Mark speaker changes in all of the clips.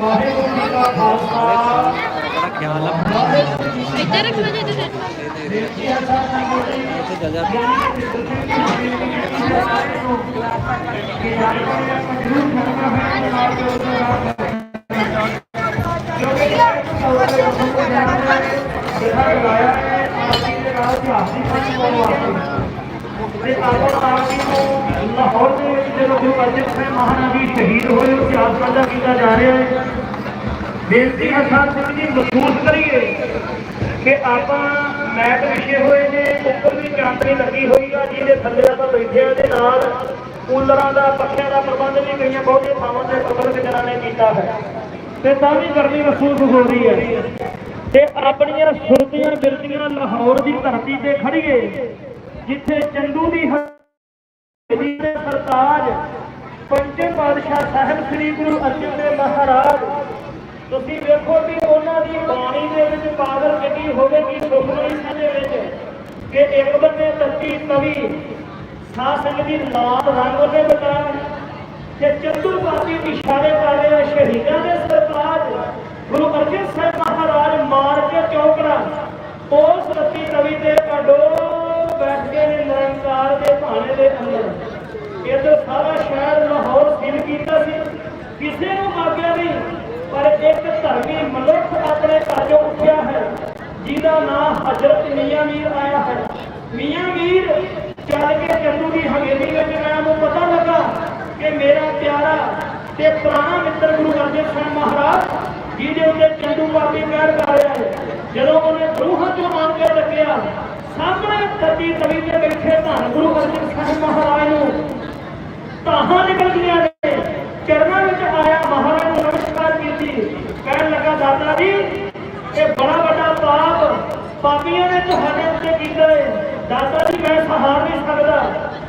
Speaker 1: ਵਾਹਿਗੁਰੂ ਜੀ ਕਾ ਖਾਲਸਾ
Speaker 2: ਬੜਾ ਖਿਆਲ ਆ
Speaker 3: ਇੱਧਰ ਰੱਖਣਾ ਜੇ ਤੇ
Speaker 2: ਇੱਥੇ ਜਾ ਜਾ
Speaker 1: ਤੇ ਆਪਾਂ ਆਰਤੀ ਨੂੰ ਲਾਹੌਰ ਦੇ ਵਿੱਚ ਜਦੋਂ ਗੁਰੂ ਅਰਜਨ ਸਾਹਿਬ ਮਹਾਰਾਜ ਸ਼ਹੀਦ ਹੋਏ ਉਹ ਇਤਿਹਾਸ ਸਾਂਝਾ ਕੀਤਾ ਜਾ ਰਿਹਾ ਹੈ। ਬੇਨਤੀ ਹੈ ਸਾਧ ਸੰਗਤ ਜੀ, ਮਹਿਸੂਸ ਕਰੀਏ ਕਿ ਆਪਾਂ ਮੈਟ ਵਿਛੇ ਹੋਏ ਨੇ, ਉੱਪਰ ਵੀ ਚਾਂਦਨੀ ਲੱਗੀ ਹੋਈ ਆ, ਜਿਹਦੇ ਥੱਲੇ ਆਪਾਂ ਬੈਠੇ ਆ ਦੇ ਨਾਲ ਕੂਲਰਾਂ ਦਾ, ਪੱਖਿਆਂ ਦਾ ਪ੍ਰਬੰਧ ਵੀ ਕਈਆਂ ਬਹੁਤੇ ਥਾਵਾਂ ਤੇ ਪ੍ਰਬੰਧ ਜਨਾਂ ਨੇ ਕੀਤਾ ਹੈ। ਤੇ ਤਾਂ ਵੀ ਗਰਮੀ ਮਹਿਸੂਸ ਹੋ ਰਹੀ ਹੈ। ਤੇ ਆਪਣੀਆਂ ਸੁਰਤੀਆਂ ਬਿਰਤੀਆਂ ਲਾਹੌਰ ਦੀ ਧਰਤੀ ਤੇ ਖੜੀਏ ਜਿੱਥੇ ਚੰਦੂ ਦੀ ਹਵੇਲੀ ਦੇ ਸਰਤਾਜ, ਪੰਜੇ ਪਾਤਸ਼ਾਹ ਸਾਹਿਬ ਸ੍ਰੀ ਗੁਰੂ ਅਰਜਨ ਦੇਵ ਮਹਾਰਾਜ। ਤੁਸੀਂ ਵੇਖੋ ਕਿ ਉਹਨਾਂ ਦੀ ਬਾਣੀ ਦੇ ਵਿੱਚ ਪਾਵਰ ਕਿੰਨੀ ਹੋਵੇਗੀ ਸੁਖਮਨੀ ਸਾਹਿਬ ਦੇ ਵਿੱਚ। ਕਿ ਇੱਕ ਬੰਨੇ ਤੱਤੀ ਤਵੀ, ਸਾਧ ਸੰਗਤ ਦੀ ਲਾਲ ਰੰਗ ਉਹਨੇ ਬਤਾਇਆ ਕਿ ਚੰਦੂ ਇਸ਼ਾਰੇ ਕਰ ਰਿਹਾ ਸ਼ਹੀਦਾਂ ਦੇ ਸਰਤਾਜ। ਗੁਰੂ ਅਰਜਨ ਸਾਹਿਬ ਮਹਾਰਾਜ ਮਾਰ ਕੇ ਚੌਕੜਾ ਉਸ ਰੱਤੀ ਤਵੀ ਤੇ ਕਾਡੋ ਬੈਠ ਕੇ ਨੇ ਨਿਰੰਕਾਰ ਦੇ ਭਾਣੇ ਦੇ ਅੰਦਰ। ਇਹ ਸਾਰਾ ਸ਼ਹਿਰ ਲਾਹੌਰ ਸੀਲ ਕੀਤਾ ਸੀ। ਕਿਸੇ ਨੂੰ ਆਗਿਆ ਨਹੀਂ, ਪਰ ਇੱਕ ਧਰਮੀ ਮਨੁੱਖ ਆਪਣੇ ਘਰ ਉੱਠਿਆ ਹੈ, ਜਿਹਦਾ ਨਾਮ ਹਜ਼ਰਤ ਮੀਆਂ ਮੀਰ ਆਇਆ ਹੈ। ਮੀਆਂ ਮੀਰ ਚੱਲ ਕੇ ਚੰਦੂ ਦੀ ਹਵੇਲੀ ਵਿੱਚ ਗਿਆ ਨੂੰ ਪਤਾ ਲੱਗਾ ਕਿ ਮੇਰਾ ਪਿਆਰਾ ਤੇ ਪੁਰਾਣਾ ਮਿੱਤਰ ਗੁਰੂ ਅਰਜਨ ਸਿੰਘ ਮਹਾਰਾਜ, ਜਿਹਦੇ ਉੱਤੇ ਚੰਦੂ ਪਾਪੀ ਪੈਰ ਕਰ ਰਿਹਾ ਹੈ। ਜਦੋਂ ਉਹਨੇ ਰੂਹਾਂ ਚੋਂ ਮੰਗ ਕੇ ਰੱਖਿਆ ਸਾਹਮਣੇ ਤਤੀ ਤਵੀ ਤੇ ਬੈਠੇ ਧੰਨ ਗੁਰੂ ਅਰਜਨ ਸਾਹਿਬ ਮਹਾਰਾਜ ਨੂੰ ਤਾਹਾਂ ਨਿਕਲ ਗਈਆਂ ਨੇ। ਚਰਨਾਂ ਵਿੱਚ ਆਇਆ ਮਹਾਰਾਜ ਨੂੰ ਨਮਸਕਾਰ ਕੀਤੀ। ਕਹਿਣ ਲੱਗਾ ਦਾਦਾ ਜੀ, ਇਹ ਬੜਾ ਵੱਡਾ ਪਾਪ ਪਾਪੀਆਂ ਨੇ ਤੁਹਾਡੇ ਉੱਤੇ ਕੀਤਾ ਹੈ ਦਾਦਾ ਜੀ, ਮੈਂ ਸਹਾਰ ਨਹੀਂ ਸਕਦਾ।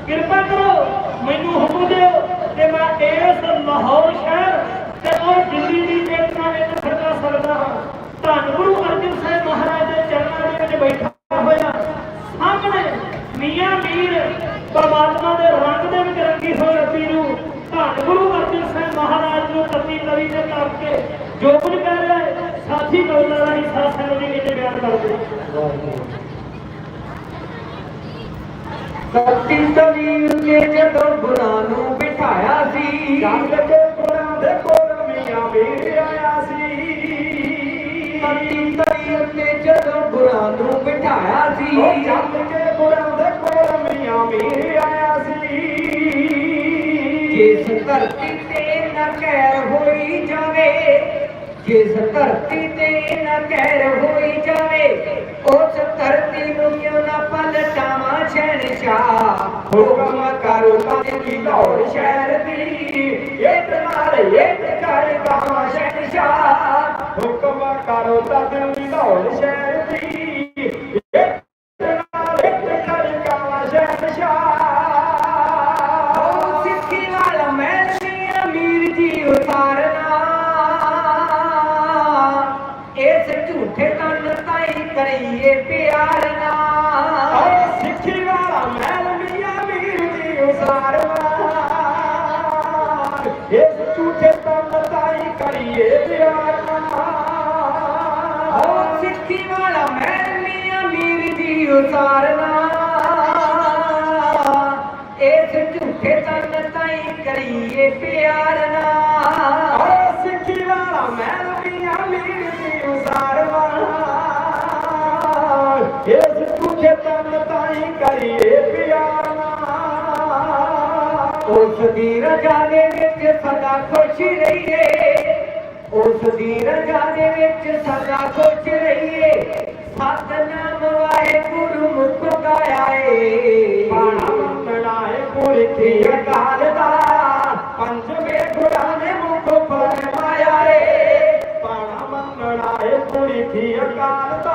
Speaker 1: ਕਿਰਪਾ ਕਰੋ, ਮੈਨੂੰ ਹੁਕਮ ਦਿਓ ਤੇ ਮੈਂ ਇਸ ਲਾਹੌਰ ਸ਼ਹਿਰ ਤੇ ਉਹ ਦਿੱਲੀ ਦੀ ਚੇਤਨਾ ਵਿੱਚ ਖੜਕਾ ਸਕਦਾ ਹਾਂ ਧੰਨ ਗੁਰੂ ਅਰਜਨ ਸਾਹਿਬ ਮਹਾਰਾਜ ਦੇ ਚਰਨਾਂ ਦੇ ਵਿੱਚ ਬੈਠਾ ਹੋਇਆ ਸਾਹਮਣੇ ਮੀਆਂ ਮੀਰ ਪਰਮਾਤਮਾ ਦੇ ਰੰਗ ਦੇ ਵਿੱਚ ਰੰਗੀ ਹੋਈ ਰੱਬੀ ਨੂੰ ਧੰਨ ਗੁਰੂ ਅਰਜਨ ਸਾਹਿਬ ਮਹਾਰਾਜ ਨੂੰ ਤਤੀ ਤਵੀ ਤੇ ਕਰਕੇ ਜੋ ਕੁਝ ਕਰ ਰਿਹਾ ਹੈ ਸਾਥੀ ਕੌਲਾਂ ਰਾਹੀਂ ਸਾਧ ਸੰਗਤ ਦੇ ਵਿੱਚ ਬਿਆਨ ਕਰਦੇ
Speaker 4: ਸੱਤੀ ਤਵੀ ਉੱਤੇ ਜਦੋਂ ਗੁਰਾਂ ਨੂੰ ਬਿਠਾਇਆ ਸੀ
Speaker 1: ਜੰਗ ਦੇ ਗੁਰਾਂ ਦੇ ਕੋਲ ਮੀਆਂ ਮੀਰ ਆਇਆ ਸੀ।
Speaker 4: ਸੱਤੀ ਤਵੀ ਉੱਤੇ ਜਦੋਂ ਗੁਰਾਂ ਨੂੰ ਬਿਠਾਇਆ ਸੀ
Speaker 1: ਜੰਗ ਦੇ ਗੁਰਾਂ ਦੇ ਕੋਲ ਮੀਆਂ ਮੀਰ ਆਇਆ ਸੀ
Speaker 4: ਜਿਸ ਧਰਤੀ ਤੇ ਨਾ ਕਹਿਰ ਹੋਈ ਜਾਵੇ ਜਿਸ ਧਰਤੀ ਤੇ ਨਾ ਕਹਿਰ ਹੋਈ ਜਾਵੇ, ਉਸ ਧਰਤੀ ਨੂੰ ਕਿਉਂ ਨਾ ਪਲਟਾਵਾਂ ਸ਼ਹਿਨਸ਼ਾਹ ਹੁਕਮ ਕਰੋ ਤਾਂ ਦੀ ਦੌੜ ਸ਼ਹਿਰ ਦੀ, ਇੱਕ ਨਾਲ ਇੱਕ ਕਰ ਗਾਵਾਂ ਸ਼ਹਿਨਸ਼ਾਹ
Speaker 1: ਹੁਕਮ ਕਰੋ ਤਦ ਦੀ ਦੌੜ ਸ਼ਹਿਰ ਦੀ
Speaker 4: ਉਤਾਰਨਾ ਇਸ ਝੂਠੇ ਤਨ ਤਾਈ ਕਰੀਏ ਪਿਆਰ ਨਾ
Speaker 1: ਇਸ ਝੂਠੇ ਤਨ ਤਾਈ ਕਰੀਏ ਪਿਆਰ
Speaker 4: ਉਸ ਦੀ ਰਜਾ ਦੇ ਵਿੱਚ ਸਦਾ ਖੁਸ਼ ਰਹੀਏ। ਉਸ ਦੀ ਰਜਾ ਦੇ ਵਿੱਚ ਸਦਾ ਖੁਸ਼ ਰਹੀਏ। ਸਤਨਾਮ ਵਾਹਿਗੁਰੂ ਮੁਖ ਗਾਇਆ ਏ
Speaker 1: ਬਾਣਾ ਮੰਗਣਾਏ ਪੁਰਖੀ ਅਕਾਲ ਦਾ। ਪੰਜਵੇਂ ਗੁਰਾਂ ਨੇ ਮੁਖ ਫਰਮਾਇਆ ਏ ਬਾਣਾ ਮੰਗਣਾਏ ਪੁਰਖੀ ਅਕਾਲ ਦਾ।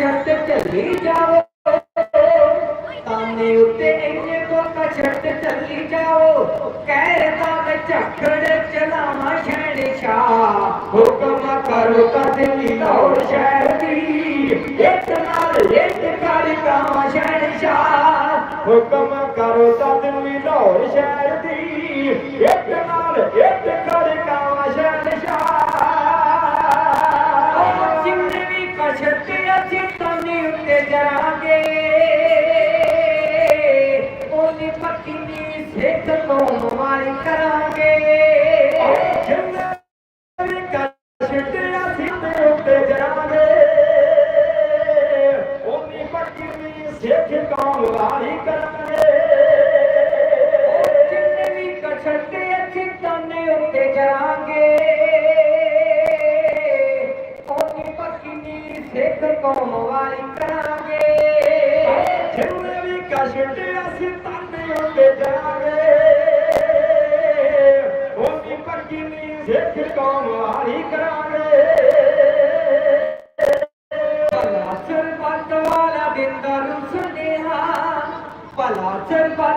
Speaker 4: ਇੰਨੇ ਕੋ ਕਛਟ ਚੱਲੀ ਜਾਓ। ਤਾਨੇ ਉੱਤੇ ਇੰਨੇ ਕੋ ਕਛਟ ਚੱਲੀ ਜਾਓ। ਕਹਿ ਮੈਂ ਝੱਖੜ ਚਲਾਵਾਂ ਸ਼ਹਿਨਸ਼ਾਹ ਹੁਕਮ ਕਰੋ ਕਦਲੀ ਲਾਹੌਰ ਸ਼ਹਿਰ ਦੀ। ਇੱਕ ਨਾਲ ਇੱਕ ਕਰ ਕਾਵਾਂ ਸ਼ਹਿਨਸ਼ਾਹ
Speaker 1: ਹੁਕਮ ਕਰੋ ਤਦ ਵੀ ਲਾਹੌਰ ਸ਼ਹਿਰ ਦੀ। ਇੱਕ ਨਾਲ ਇੱਕ ਖੜਕਾਵਾ ਸ਼ਹਿਨਸ਼ਾਹ
Speaker 4: ਜਿੰਨੇ ਵੀ ਕਸ਼ਟ ਅਸੀਂ ਤਾਨੇ ਉੱਤੇ ਜਰਾਂਗੇ। ਉਹਦੀ ਪੱਕੀ ਨੀ ਸਿੱਖ ਕੌਮ ਵਾਲੀ ਕਰਾਂਗੇ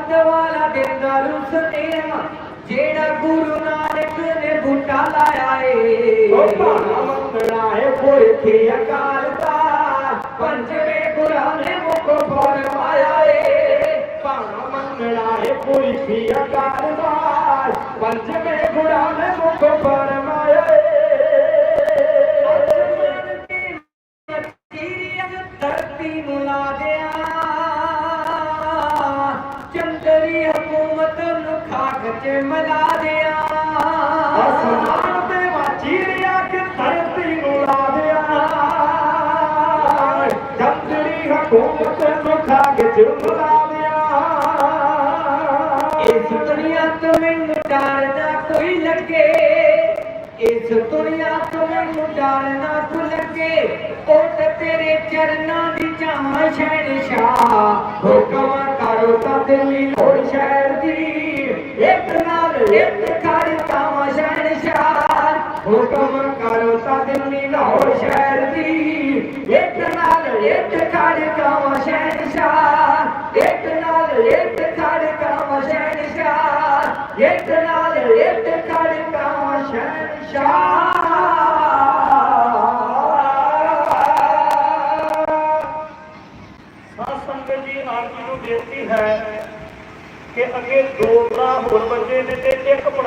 Speaker 4: ਸਰਬੱਤ ਵਾਲਾ ਦਿਨ ਦਾ ਰੁਸਨੇਹਾ ਜਿਹੜਾ ਗੁਰੂ ਨਾਨਕ ਨੇ ਬੂਟਾ ਲਾਇਆ ਏ।
Speaker 1: ਉਹ ਭਾਣਾ ਮੰਗਣਾ ਹੈ ਪੁਰਖੀ ਅਕਾਲ ਦਾ
Speaker 4: ਪੰਜਵੇਂ ਗੁਰਾਂ ਨੇ ਮੁਖ ਫਰਮਾਇਆ ਏ।
Speaker 1: ਭਾਣਾ ਮੰਗਣਾ ਹੈ ਪੁਰਖੀ ਅਕਾਲ ਦਾ ਪੰਜਵੇਂ ਗੁਰਾਂ ਨੇ ਮੁਖ ਫਰਮਾਇਆ
Speaker 4: ਖਾਕ ਚ ਮਿਲਾ ਦਿਆਂ।
Speaker 1: ਅਸਮਾਨ ਤੇ ਵਾਚੀਰਿਆ ਕਿ ਧਰਤੀ ਨੂੰ ਲਾ ਦਿਆ। ਜੰਦਰੀ ਹਕੂਮਤ ਨੂੰ ਖਾਗ ਜੁਮਲਾ ਦਿਆ।
Speaker 4: ਇਸ ਦੁਨੀਆ ਤੋਂ ਮੈਨੂੰ ਡਰਦਾ ਕੋਈ ਲੱਗੇ। ਇਸ ਦੁਨੀਆ ਤੋਂ ਮੈਨੂੰ ਡਰਨਾ ਕੋ ਲੱਗੇ। ਉਹ ਤੇਰੇ ਚਰਨਾਂ ਦੀ ਚਾਹਾਂ ਸ਼ਹਿਨਸ਼ਾਹ। ਹੁਕਮ ਕਰੋ ਤਾਂ ਦਿੱਲੀ ਲੋੜ ਸ਼ਹਿਰ ਦੀ ਇੱਕ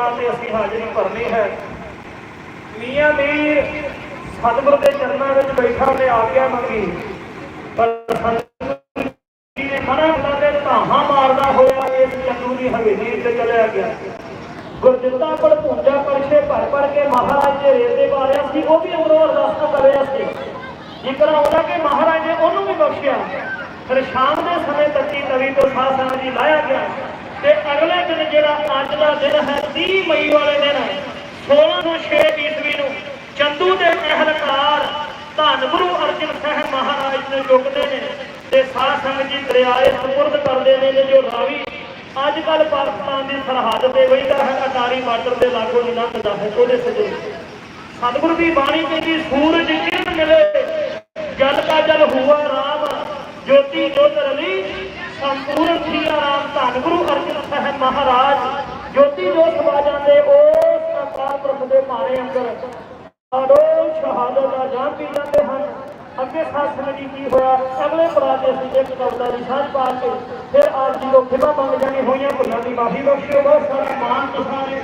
Speaker 4: ਇੱਕ ਤੇ
Speaker 1: ਅਸੀਂ ਹਾਜ਼ਰੀ ਭਰਨੀ ਹੈ। ਮੀਆਂ ਮੀਰ ਸਤਿਗੁਰ ਦੇ ਚਰਨਾਂ ਵਿੱਚ ਬੈਠਾ ਨੇ ਆਗਿਆ ਮੰਗੀ। ਪਰ ਸਤਿਗੁਰ ਜੀ ਨੇ ਮਨਾ ਕੀਤਾ ਤੇ ਧਾਹਾਂ ਮਾਰਦਾ ਹੋਇਆ ਇਸ ਚੰਦੂ ਦੀ ਹਵੇਲੀ ਤੇ ਚਲਿਆ ਗਿਆ। ਗੁਰਦਿੱਤਾ ਪਰ ਪੂੰਜਾ ਪਰਸ਼ੇ ਭਰ ਭਰ ਕੇ ਮਹਾਰਾਜ ਦੇ ਰੇਤੇ ਵਾਰਿਆ ਸੀ, ਉਹ ਵੀ ਅੰਦਰੋਂ ਅਰਦਾਸ ਕਰ ਰਿਹਾ ਸੀ। ਜਿਕਰ ਆਉਂਦਾ ਕਿ ਮਹਾਰਾਜ ਨੇ ਉਹਨੂੰ ਵੀ ਬਖਸ਼ਿਆ, ਫਿਰ ਸ਼ਾਮ ਦੇ ਸਮੇਂ ਤੱਕੀ ਤਵੀ ਤੋਂ ਸ਼ਾਹ ਸੰਗਤ ਜੀ ਲਾਇਆ ਗਿਆ। ਤੇ ਅਗਲੇ ਦਿਨ ਜਿਹੜਾ ਅੱਜ ਦਾ ਦਿਨ ਹੈ 30 ਮਈ ਵਾਲੇ ਦਿਨ 1606 ਈਸਵੀ ਨੂੰ ਚੰਦੂ ਦੇ ਮਹਿਲਕਾਰ ਧੰਨ ਗੁਰੂ ਅਰਜਨ ਸਾਹਿਬ ਮਹਾਰਾਜ ਨੇ ਚੁੱਕਦੇ ਨੇ ਤੇ ਸਾਧ ਸੰਗਤ ਜੀ ਦਰਿਆਏ ਸਪੁਰਦ ਕਰਦੇ ਨੇ ਤੇ ਜੋ ਰਾਵੀ ਅੱਜ ਕੱਲ ਪਾਕਿਸਤਾਨ ਦੀ ਸਰਹੱਦ ਤੇ ਵਹਿੰਦਾ ਹੈ, ਅਟਾਰੀ ਬਾਰਡਰ ਦੇ ਲਾਗੋਂ ਦੀ ਲੰਘਦਾ ਹੈ, ਉਹਦੇ ਸਜੇ। ਸਤਿਗੁਰੂ ਦੀ ਬਾਣੀ ਕਹਿੰਦੀ ਸੂਰਜ ਕਿਰਨ ਮਿਲੇ, ਜਲ ਕਾ ਜਲ ਹੁਆ ਰਾਮ, ਜੋਤੀ ਜੋਤ ਰਲੀ। ਸੰਪੂਰਨ ਸ੍ਰੀ ਰਾਮ ਧੰਨ ਗੁਰੂ ਅਰਜਨ ਸਾਹਿਬ ਮਹਾਰਾਜ, ਜੋਤੀ ਜੋਤ ਸਮਾ ਜਾਂਦੇ ਉਸ ਅਕਾਲ ਪੁਰਖ ਦੇ ਮਾਰੇ ਅੰਦਰ ਆਡੋ ਸ਼ਹਾਦਤ ਦਾ ਜਾਨ ਪੀ ਜਾਂਦੇ ਹਨ। ਅੱਗੇ ਸਾਸਨ ਜੀ ਕੀ ਹੋਇਆ? ਅਗਲੇ ਪੜਾਅ ਤੇ ਅਸੀਂ ਇੱਕ ਕਬਲਾ ਦੀ ਸਾਂਝ ਪਾ ਕੇ ਫਿਰ ਆਪ ਜੀ ਨੂੰ ਖਿਮਾ ਮੰਗ ਜਾਣੀ ਹੋਈਆਂ ਭੁੱਲਾਂ ਦੀ ਮਾਫੀ ਬਖਸ਼ਿਓ ਬਹੁਤ ਸਾਰਾ ਮਾਨ ਤੁਸਾਰੇ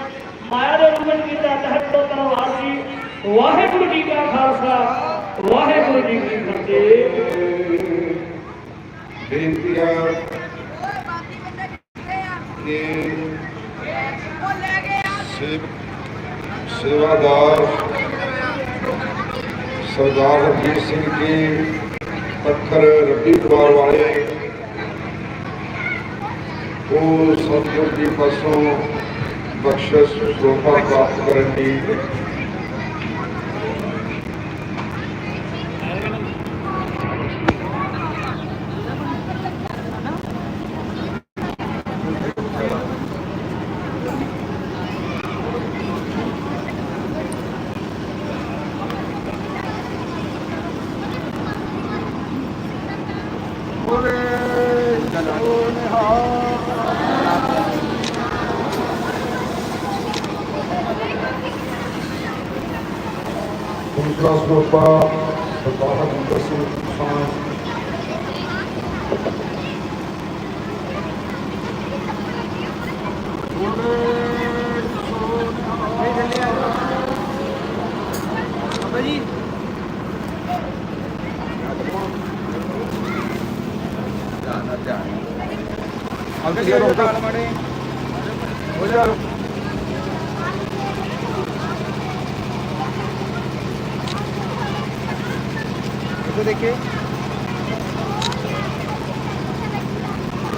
Speaker 1: ਮਾਇਆ ਦੇ ਰੂਪਨ ਕੀਤਾ। ਤਹਿਤ ਤੋਂ ਧੰਨਵਾਦ ਜੀ, ਵਾਹਿਗੁਰੂ ਜੀ ਕਾ ਖਾਲਸਾ, ਵਾਹਿਗੁਰੂ ਜੀ ਕੀ ਫਤਿਹ।
Speaker 5: ਬੇਨਤੀ ਹੈ ਕਿ ਸੇਵਾਦਾਰ ਸਰਦਾਰ ਰਣਜੀਤ ਸਿੰਘ ਜੀ ਪੱਥਰ ਪੁੱਤਰ ਰੱਬੀ ਪਰਿਵਾਰ ਵਾਲੇ, ਉਹ ਸਤਿਗੁਰ ਦੀ ਪਾਸੋਂ ਬਖਸ਼ਿਸ਼ ਸ਼ੋਭਾ ਪ੍ਰਾਪਤ ਕਰਨ ਦੀ Strasbourg part, le parlement de France. Gracias. ਤਸਵੀਰ ਸਾਂ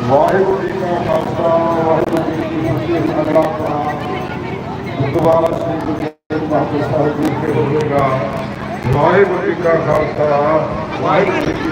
Speaker 5: ਵਾਹਿਗੁਰੂ ਜੀ ਕਾ ਖਾਲਸਾ ਵਾਹਿਗੁਰੂ ਜੀ ਕੀ ਫਤਿਹ ਅਗਲਾ ਪ੍ਰਾਨ ਦੁਬਾਰਾ ਸ੍ਰੀ ਗੁਰੂ ਗ੍ਰੰਥ ਸਾਹਿਬ ਸਾਹਿਬ ਜੀ ਕੇ ਹੋਵੇਗਾ। ਵਾਹਿਗੁਰੂ ਜੀ ਕਾ ਖਾਲਸਾ ਵਾਹਿਗੁਰੂ ਜੀ ਕੀ